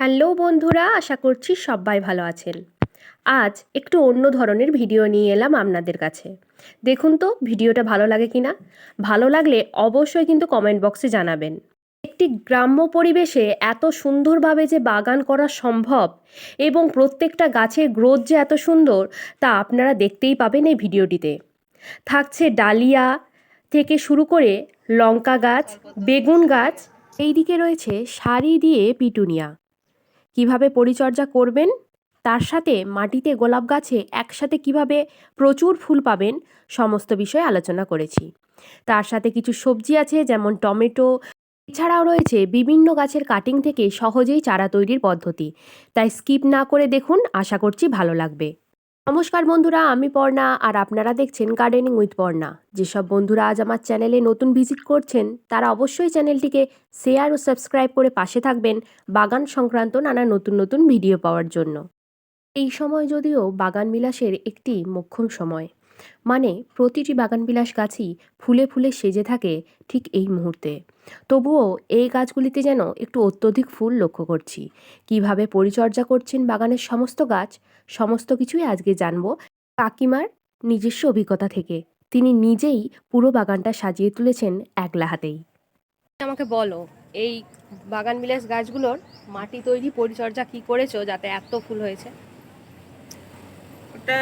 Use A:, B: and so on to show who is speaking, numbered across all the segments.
A: Hello বন্ধুরা, আশা করছি সবাই ভালো আছেন। আজ একটু অন্য ধরনের ভিডিও নিয়ে এলাম আপনাদের কাছে। দেখুন তো, ভিডিওটা ভালো লাগে কি না? ভালো লাগলে অবশ্যই কিন্তু কমেন্ট বক্সে জানাবেন। একটি গ্রাম্য পরিবেশে এত সুন্দরভাবে যে বাগান করা সম্ভব এবং প্রত্যেকটা গাছের গ্রোথ যে এত সুন্দর, তা আপনারা দেখতেই পাবেন এই ভিডিওটিতে। থাকছে ডালিয়া থেকে শুরু করে লঙ্কা গাছ, বেগুন গাছ, এইদিকে রয়েছে শাড়ি দিয়ে পিটুনিয়া। কীভাবে পরিচর্যা করবেন? তার সাথে মাটিতে গোলাপ গাছে একসাথে কীভাবে প্রচুর ফুল পাবেন? সমস্ত বিষয়ে আলোচনা করেছি। তার সাথে কিছু সবজি আছে, যেমন টমেটো। এছাড়াও রয়েছে বিভিন্ন গাছের কাটিং থেকে সহজেই চারা তৈরির পদ্ধতি। তাই স্কিপ না করে দেখুন, আশা করছি ভালো লাগবে। নমস্কার বন্ধুরা, আমি পর্ণা আর আপনারা দেখছেন গার্ডেনিং উইথ পর্ণা। যেসব বন্ধুরা আজ আমার চ্যানেলে নতুন ভিজিট করছেন, তারা অবশ্যই চ্যানেলটিকে শেয়ার ও সাবস্ক্রাইব করে পাশে থাকবেন বাগান সংক্রান্ত নানা নতুন নতুন ভিডিও পাওয়ার জন্য। এই সময় যদিও বাগান বিলাসের একটি মোক্ষম সময় মানে প্রতিটি বাগানবিলাস গাছই ফুলে ফুলে সেজে থাকে ঠিক এই মুহূর্তে। তবুও এই গাছগুলিতে যেন একটু অত্যধিক ফুল লক্ষ্য করছি। কীভাবে পরিচর্যা করছেন বাগানের সমস্ত গাছ? সমস্ত কিছুই আজকে জানব কাকিমার নিজস্ব অভিজ্ঞতা থেকে। তিনি নিজেই পুরো বাগানটা সাজিয়ে তুলেছেন একলা হাতেই। আমাকে বলো এই বাগান বিলাস গাছগুলোর মাটি তৈরি পরিচর্যা কি করেছ যাতে এত ফুল হয়েছে?
B: ওটা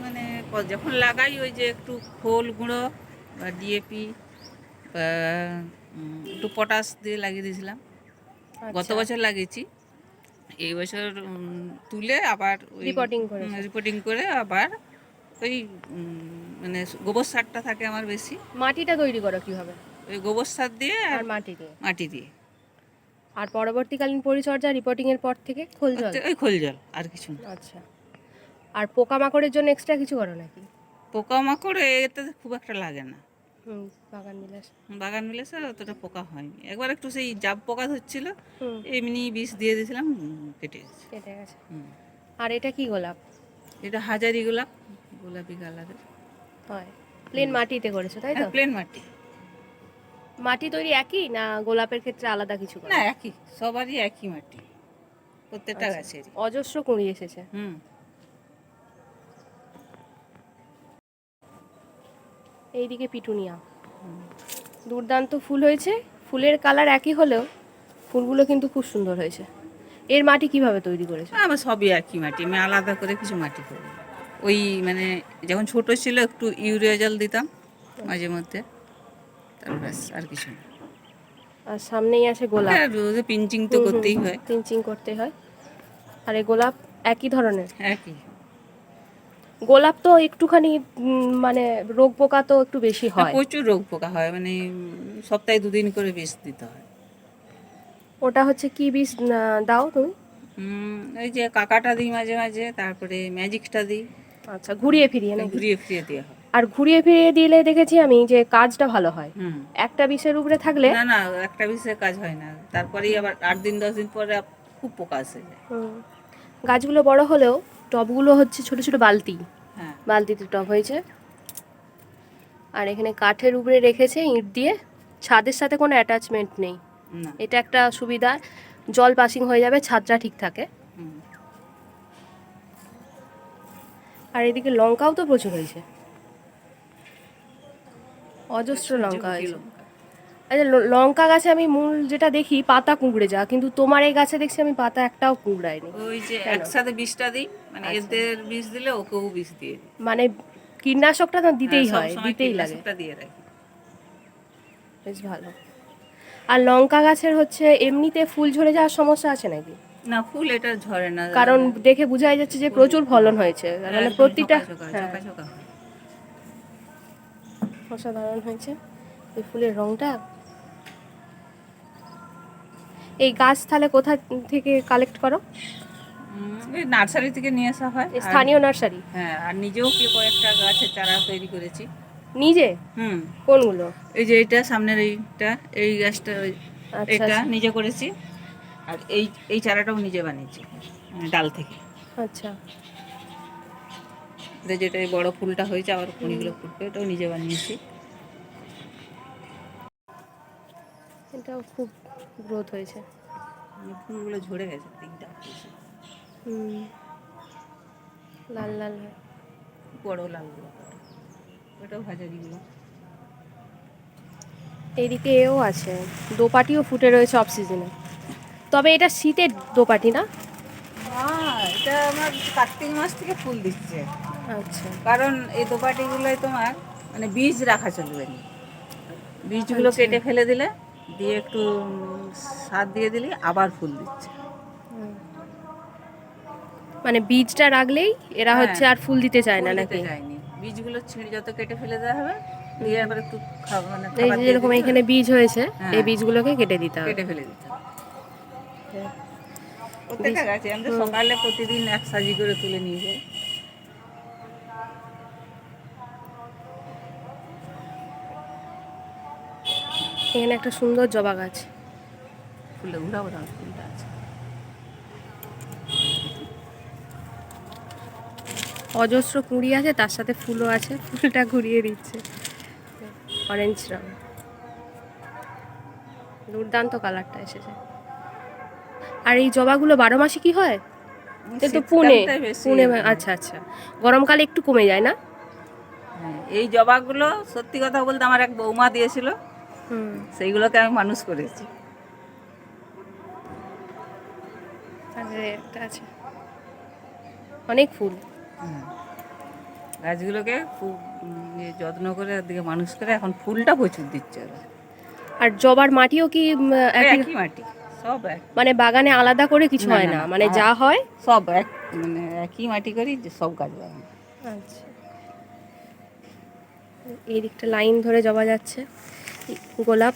B: মানে প- যখন লাগাই ওই যে একটু খোল গুঁড়ো বা ডিএপি বা একটু পটাশ দিয়ে লাগিয়ে দিয়েছিলাম। গত
A: আচ্ছা।
B: বছর লাগিয়েছি। এই বছর তুলে আবার
A: Repotting করেছ?
B: রিপোর্টিং করে আবার ওই মানে গোবর সারটা থাকে আমার বেশি।
A: মাটিটা তৈরি করো কীভাবে?
B: ওই গোবর সার দিয়ে আর
A: আর মাটি দিয়ে?
B: মাটি দিয়ে।
A: আর পরবর্তীকালীন পরিচর্যা রিপোর্টিং এর পর থেকে খোল জল?
B: ওই খোল জল আর কিছু না।
A: আচ্ছা। আর পোকামাকড়ের জন্য এক্সট্রা কিছু করো নাকি?
B: পোকামাকড় এতে খুব একটা লাগে না।
A: হুম বাগান বিলাস।
B: বাগান মিলেছে অতটা পোকা হয়নি। একবার একটু সেই জাব পোকা ধরছিল এমনি বিষ দিয়ে দিয়েছিলাম কেটে গেছে।
A: কেটে গেছে। আর এটা কি গোলাপ?
B: এটা হাজারি গোলাপ গোলাপি কালারের।
A: হয়। প্লেন মাটিতে করেছ তাই তো?
B: প্লেন মাটি।
A: মাটি তৈরি একই না গোলাপের ক্ষেত্রে আলাদা কিছু
B: না একই। সবারই একই মাটি। প্রত্যেকটা
A: আচ্ছা।
B: গাছেরই।
A: অজস্র কুঁড়ি এসেছে।
B: হুম।
A: এইদিকে পিটুনিয়া। দুর্দান্ত ফুল হয়েছে। ফুলের কালার একই হলেও ফুলগুলো কিন্তু খুব সুন্দর হয়েছে। এর মাটি কীভাবে তৈরি করেছে?
B: আমার সবই একই মাটি। আমি আলাদা করে কিছু মাটি করি। ওই মানে যখন ছোট ছিল একটু ইউরিয়া জল দিতাম মাঝে মধ্যে। তার ব্যাস আর কিছু না।
A: আর সামনেই আছে গোলাপ।
B: পিঞ্চিং তো করতেই হয়।
A: পিঞ্চিং করতে হয়। আর এই গোলাপ একই ধরনের?
B: একই।
A: গোলাপ তো একটুখানি মানে রোগ পোকা তো একটু বেশি
B: হ্যাঁ, প্রচুর রোগ পোকা হয় মানে সপ্তাহে দুদিন করে বিষ দিতে হয়।
A: ওটা হচ্ছে কি বীজ আহ, দাও তুমি?
B: ওই যে কাকাটা দিই মাঝে মাঝে তারপরে ম্যাজিকটা দিই।
A: আচ্ছা ঘুরিয়ে ফিরিয়ে নাকি?
B: ঘুরিয়ে ফিরিয়ে দেওয়া হয়।
A: আর ঘুরিয়ে ফিরিয়ে দিলে দেখেছি আমি যে কাজটা ভালো হয়।
B: হুম।
A: একটা বিষের উপরে থাকলে?
B: না না একটা বিষের কাজ হয় না। তারপরেই আবার আট দিন দশ দিন পরে খুব পোকা আসে যায়।
A: গাছগুলো বড় হলেও টবগুলো হচ্ছে ছোট ছোট বালতি।
B: হ্যাঁ।
A: বালতিতে টব হয়েছে। আর এখানে কাঠের উপরে রেখেছে ইঁট দিয়ে। ছাদের সাথে কোনো অ্যাটাচমেন্ট নেই। এটা একটা সুবিধা জল পাসিং হয়ে যাবে ছাদটা ঠিক থাকে। আর এদিকে লঙ্কাও তো প্রচুর হয়েছে। অজস্র লঙ্কা হয়েছে। আচ্ছা লঙ্কা গাছে আমি মূল যেটা দেখি পাতা কুঁকড়ে যা কিন্তু তোমার এই গাছে দেখছি আমি পাতা একটাও কুঁকড়ায়নি।
B: ওই যে একসাথে বিষটা দিই মানে
A: আচ্ছা।
B: এদের বিষ দিলে ওকেও বিষ দিয়ে
A: মানে কীটনাশকটা তো দিতেই
B: হ্যাঁ,
A: হয় দিতেই লাগে।
B: দিয়ে রাখি।
A: বেশ ভালো। আর লঙ্কা গাছের হচ্ছে এমনিতে ফুল ঝরে যাওয়ার সমস্যা আছে নাকি?
B: না ফুল এটা ঝরে না।
A: কারণ দেখে বোঝাই যাচ্ছে যে প্রচুর ফলন হয়েছে। মানে প্রতিটা হ্যাঁ,
B: ঝোঁকা ঝোঁকা হয়।
A: অসাধারণ হয়েছে। এই ফুলের রংটা এই গাছ তাহলে কোথা থেকে কালেক্ট করো?
B: নার্সারি থেকে নিয়ে আসা হয়।
A: স্থানীয় নার্সারি?
B: হ্যাঁ আর নিজেও কি কয়েকটা গাছের চারা তৈরি করেছি।
A: নিজে?
B: হুম।
A: কোনগুলো?
B: এই যে এইটা সামনের এইটা এই গাছটা
A: আচ্ছা
B: এটা নিজে করেছি। আর এই এই চারাটাও নিজে বানিয়েছি মানে ডাল থেকে।
A: আচ্ছা।
B: এটা যেটা এই বড় ফুলটা হয়েছে আবার কুড়িগুলো ফুটবে এটাও নিজে বানিয়েছি।
A: এটাও খুব গ্রোথ হয়েছে।
B: ফুলগুলো ঝরে গেছে তিনটা
A: হুম। লাল লাল হয়।
B: বড় লালগুলো ওটাও ভাজা দিগুলো
A: এইদিকে এও আছে। দোপাটিও ফুটে রয়েছে অফ সিজনে তবে এটা শীতের দোপাটি না?
B: এটা আমার কার্তিক মাস থেকে ফুল দিচ্ছে।
A: আচ্ছা।
B: কারণ এই দোপাটিগুলোয় তোমার মানে বীজ রাখা চলবে না। বীজগুলো
A: আচ্ছা।
B: কেটে ফেলে দিলে দিয়ে একটু সার দিয়ে দিলে আবার ফুল দিচ্ছে
A: মানে বীজটা রাখলেই এরা
B: হ্যাঁ।
A: হচ্ছে আর ফুল দিতে চায় না নাকি
B: বীজগুলো ছিঁড়ে যত কেটে ফেলে দেওয়া হবে দিয়ে আবার একটু মানে
A: যেরকম এখানে বীজ হয়েছে
B: হ্যাঁ।
A: এই বীজগুলোকে কেটে দিতে
B: হবে, কেটে ফেলে দিতে হবে। প্রত্যেকটা গাছে আমরা সকালে প্রতিদিন এক সাজি করে তুলে নিয়ে যাই
A: এখানে একটা সুন্দর জবা গাছ।
B: ফুলে উড়াবো দাও ফুলটা আছে।
A: অজস্র কুঁড়ি আছে তার সাথে ফুলও আছে ফুলটা ঘুরিয়ে দিচ্ছে। অরেঞ্জ রং দুর্দান্ত কালারটা এসেছে। আর এই জবাগুলো বারো মাসে কি হয়? তো পুনে। পুনে আচ্ছা আচ্ছা। গরমকালে একটু কমে যায় না?
B: হ্যাঁ, এই জবাগুলো সত্যি কথা বলতে আমার এক বৌমা দিয়েছিল। সেইগুলোকে আমি মানুষ করেছি।
A: অনেক ফুল।
B: গাছগুলোকে খুব যত্ন করে দিকে মানুষ করে এখন ফুলটা প্রচুর দিচ্ছে
A: আর জবার মাটিও কি একই
B: মাটি সব এক।
A: মানে বাগানে আলাদা করে কিছু হয়
B: না,
A: মানে যা হয়?
B: সব এক মানে একই মাটি করি সব গাছ লাগানো
A: আচ্ছা। এই দিকটা লাইন ধরে জবা যাচ্ছে। গোলাপ।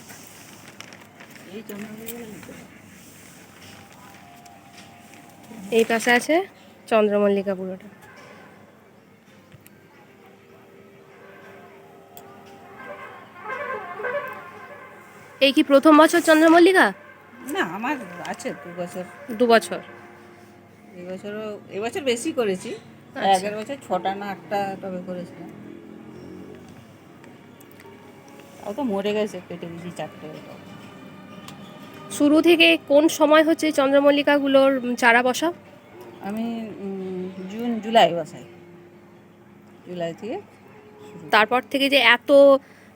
B: এই
A: পাশে আছে চন্দ্রমল্লিকা পুরোটা। এই কি প্রথম বছর চন্দ্রমল্লিকা?
B: না আমার আছে দু বছর।
A: দু বছর।
B: এবছরও এবছর বেশি করেছি।
A: আচ্ছা।
B: আগের বছর ছটা না আটটা টবে করেছিলাম। ও তো মরে গেছে কেটে দিয়েছি চারটে
A: শুরু থেকে কোন সময় হচ্ছে চন্দ্রমল্লিকাগুলোর চারা বসা?
B: আমি জুন জুলাই বসাই। জুলাই থেকে
A: তারপর থেকে যে এত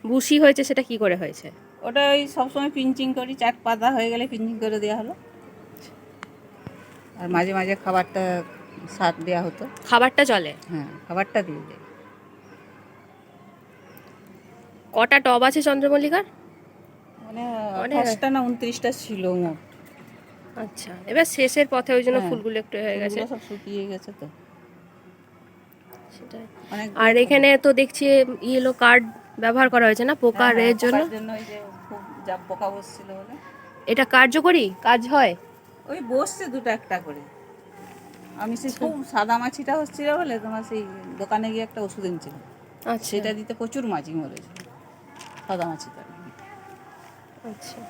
A: বুশি হয়েছে সেটা কি করে হয়েছে?
B: ওটা ওই সবসময় পিঞ্চিং করি চাট পাতা হয়ে গেলে পিঞ্চিং করে দেওয়া হলো। আর মাঝে মাঝে খাবারটা সার দেওয়া হতো।
A: খাবারটা চলে?
B: হ্যাঁ খাবারটা দিয়ে দেয়।
A: কটা টব আছে চন্দ্রমল্লিকার?
B: মানে
A: অনেক-
B: আঠাশটা না উনত্রিশটা ছিল মোট
A: আচ্ছা এবার শেষের পথে ওই জন্য
B: হ্যাঁ।
A: ফুলগুলো একটু হয়ে গেছে।
B: সব শুকিয়ে গেছে তো।
A: সেটাই। আর এখানে তো দেখছি ইয়েলো কার্ড ব্যবহার করা হয়েছে না? পোকা
B: হ্যাঁ, হ্যাঁ,
A: এর জন্য?
B: যে যা পোকা বসছিল বলে।
A: এটা কার্যকরী? কাজ হয়?
B: ওই বসছে দুটো একটা করে। আমি সেই খুব সাদা মাছিটা হচ্ছিল বলে তোমার সেই দোকানে গিয়ে একটা ওষুধ এনেছিলাম
A: আচ্ছা।
B: সেটা দিতে প্রচুর মাছি মরেছে সাদা
A: আচ্ছা।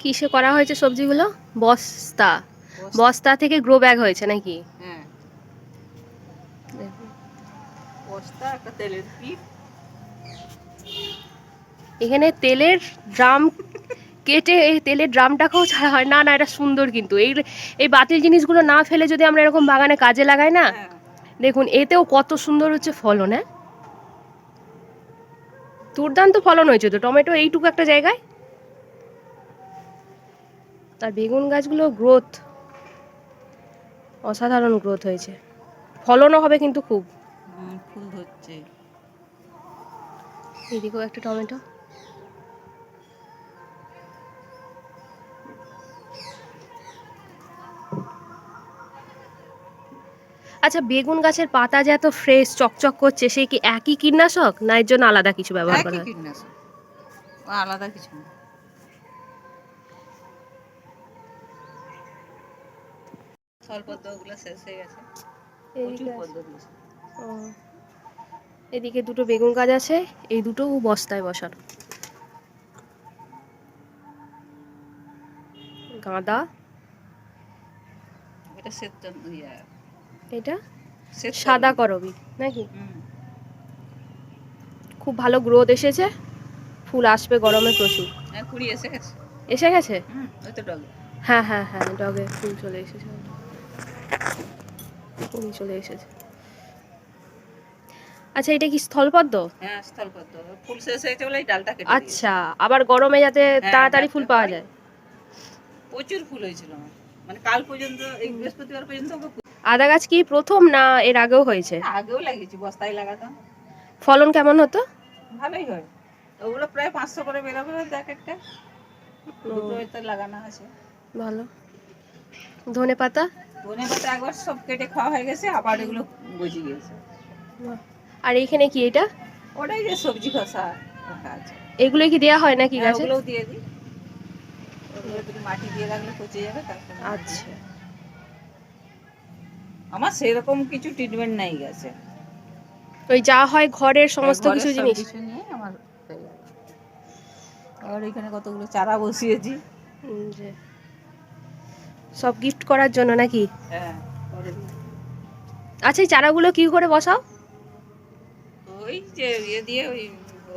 A: কিসে করা হয়েছে সবজিগুলো? বস্তা।
B: বস্তা।
A: বস্তা থেকে গ্রো ব্যাগ হয়েছে নাকি?
B: হ্যাঁ। বস্তা একটা তেলের পিঠ
A: এখানে তেলের ড্রাম কেটে এই তেলের ড্রামটাকেও ছাড়া হয়। না না এটা সুন্দর কিন্তু। এই এই বাতিল জিনিসগুলো না ফেলে যদি আমরা এরকম বাগানে কাজে লাগাই না
B: হ্যাঁ।
A: দেখুন এতেও কত সুন্দর হচ্ছে ফলন হ্যাঁ? দুর্দান্ত ফলন হয়েছে তো। টমেটো এইটুকু একটা জায়গায়। আর বেগুন গাছগুলো গ্রোথ অসাধারণ গ্রোথ হয়েছে। ফলনও হবে কিন্তু খুব।
B: ফুল ধরছে।
A: এদিকেও একটা টমেটো। আচ্ছা বেগুন গাছের পাতা যে এত ফ্রেশ চকচক করছে সে কি একই কীটনাশক? না এর জন্য আলাদা কিছু ব্যবহার করা হয়?
B: কীটনাশক। আলাদা কিছু না। স্বল্প শেষ হয়ে গেছে। প্রচুর
A: এদিকে আছে।
B: পদ্ম দিয়েছে।
A: ও। এদিকে দুটো বেগুন গাছ আছে এই দুটো বস্তায় বসানো। গাঁদা।
B: এটা
A: এটা? সাদা করবি নাকি?
B: হুম।
A: খুব ভালো গ্রোথ এসেছে ফুল আসবে গরমে প্রচুর।
B: হ্যাঁ কুড়ি এসে গেছে।
A: এসে গেছে?
B: হুম ওই তো ডগে।
A: হ্যাঁ হ্যাঁ হ্যাঁ ডগে ফুল চলে এসেছে। ফুল চলে এসেছে। আচ্ছা এটা কি স্থলপদ্ম?
B: হ্যাঁ স্থলপদ্ম। ফুল শেষ হয়েছে বলে ডালটা কেটে
A: আচ্ছা আবার গরমে যাতে
B: হ্যাঁ,
A: তাড়াতাড়ি ফুল পাওয়া যায়।
B: প্রচুর ফুল হয়েছিল আমার। মানে কাল পর্যন্ত এই বৃহস্পতিবার পর্যন্ত
A: আদা গাছ কি প্রথম না এর আগেও হয়েছে?
B: আগেও লাগিয়েছি বস্তায় লাগাতাম।
A: ফলন কেমন হতো?
B: ভালোই হয়। ওগুলো প্রায় পাঁচশো করে বেরোবে দেখ একটা। দুটো লাগানো আছে।
A: ভালো। ধনে পাতা?
B: ধনে পাতা একবার সব কেটে খাওয়া হয়ে গেছে আবার এগুলো বুঝে গিয়েছে
A: আর এইখানে কি এটা?
B: ওটাই যে সবজি খসা
A: এগুলো কি দেয়া হয় নাকি
B: হ্যাঁ,
A: গাছে?
B: ওগুলোও দিয়ে দিই। মাটি দিয়ে রাখলে পচে যাবে তারপরে
A: আচ্ছা।
B: আমার সেরকম কিছু ট্রিটমেন্ট নাই গেছে।
A: ওই যা হয় ঘরের সমস্ত কিছু জিনিস?
B: নিয়ে আমার আর এখানে কতগুলো চারা বসিয়েছি।
A: সব গিফট করার জন্য নাকি?
B: হ্যাঁ
A: আচ্ছা এই চারাগুলো কি করে বসাও?
B: ওই যে ইয়ে দিয়ে ওই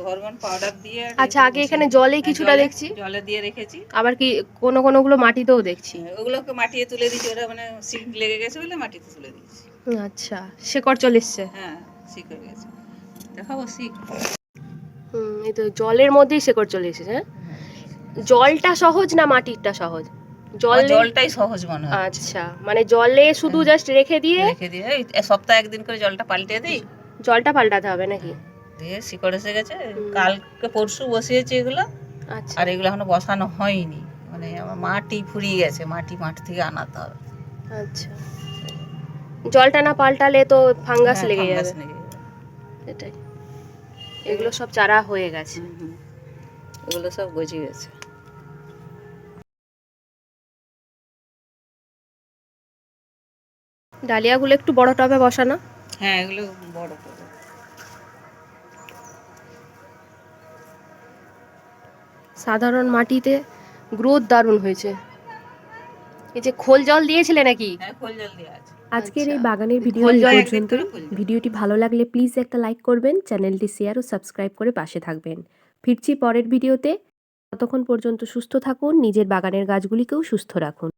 B: হরমোন পাউডার দিয়ে
A: আচ্ছা আগে এখানে জলে
B: হ্যাঁ,
A: কিছুটা দেখছি।
B: জলে দিয়ে রেখেছি।
A: আবার কি কোনো কোনোগুলো মাটিতেও দেখছি?
B: ওগুলোকে মাটিয়ে তুলে দিয়েছি ওরা মানে সিট লেগে গেছে বলে মাটিতে তুলে দিয়েছি।
A: আচ্ছা শেকড় চলে এসছে।
B: হ্যাঁ গেছে। দেখাবো শিখ
A: হুম এই তো জলের মধ্যেই শেকড় চলে এসেছে হ্যাঁ? জলটা সহজ না মাটিরটা সহজ? জল
B: জলটাই সহজ মনে হয়।
A: আচ্ছা মানে জলে শুধু জাস্ট রেখে দিয়ে
B: রেখে দিয়ে সপ্তাহে একদিন করে জলটা পাল্টে দিই।
A: জলটা পাল্টাতে হবে নাকি?
B: দিয়ে শিকড় এসে গেছে। কালকে পরশু বসিয়েছি এগুলো
A: আচ্ছা।
B: আর এগুলো এখনও বসানো হয়নি। মানে আমার মাটি ফুরিয়ে গেছে মাটি মাঠ থেকে আনাতে হবে।
A: আচ্ছা। জলটা না পাল্টালে তো ফাঙ্গাস
B: হ্যাঁ,
A: লেগে যাবে। এটাই এগুলো সব চারা হয়ে গেছে।
B: এগুলো সব গজিয়ে গেছে।
A: ডালিয়াগুলো একটু বড় টবে বসানো।
B: হ্যাঁ এগুলো বড় করে।
A: সাধারণ মাটিতে গ্রোথ দারুণ হয়েছে। এই যে খোল জল দিয়েছিলে নাকি?
B: হ্যাঁ খোল জল দেওয়া আছে।
A: আজকের এই
B: আচ্ছা।
A: বাগানের ভিডিও
B: জল।
A: ভিডিওটি ভালো লাগলে প্লিজ একটা লাইক করবেন চ্যানেলটি শেয়ার ও সাবস্ক্রাইব করে পাশে থাকবেন। ফিরছি পরের ভিডিওতে। ততক্ষণ পর্যন্ত সুস্থ থাকুন নিজের বাগানের গাছগুলিকেও সুস্থ রাখুন।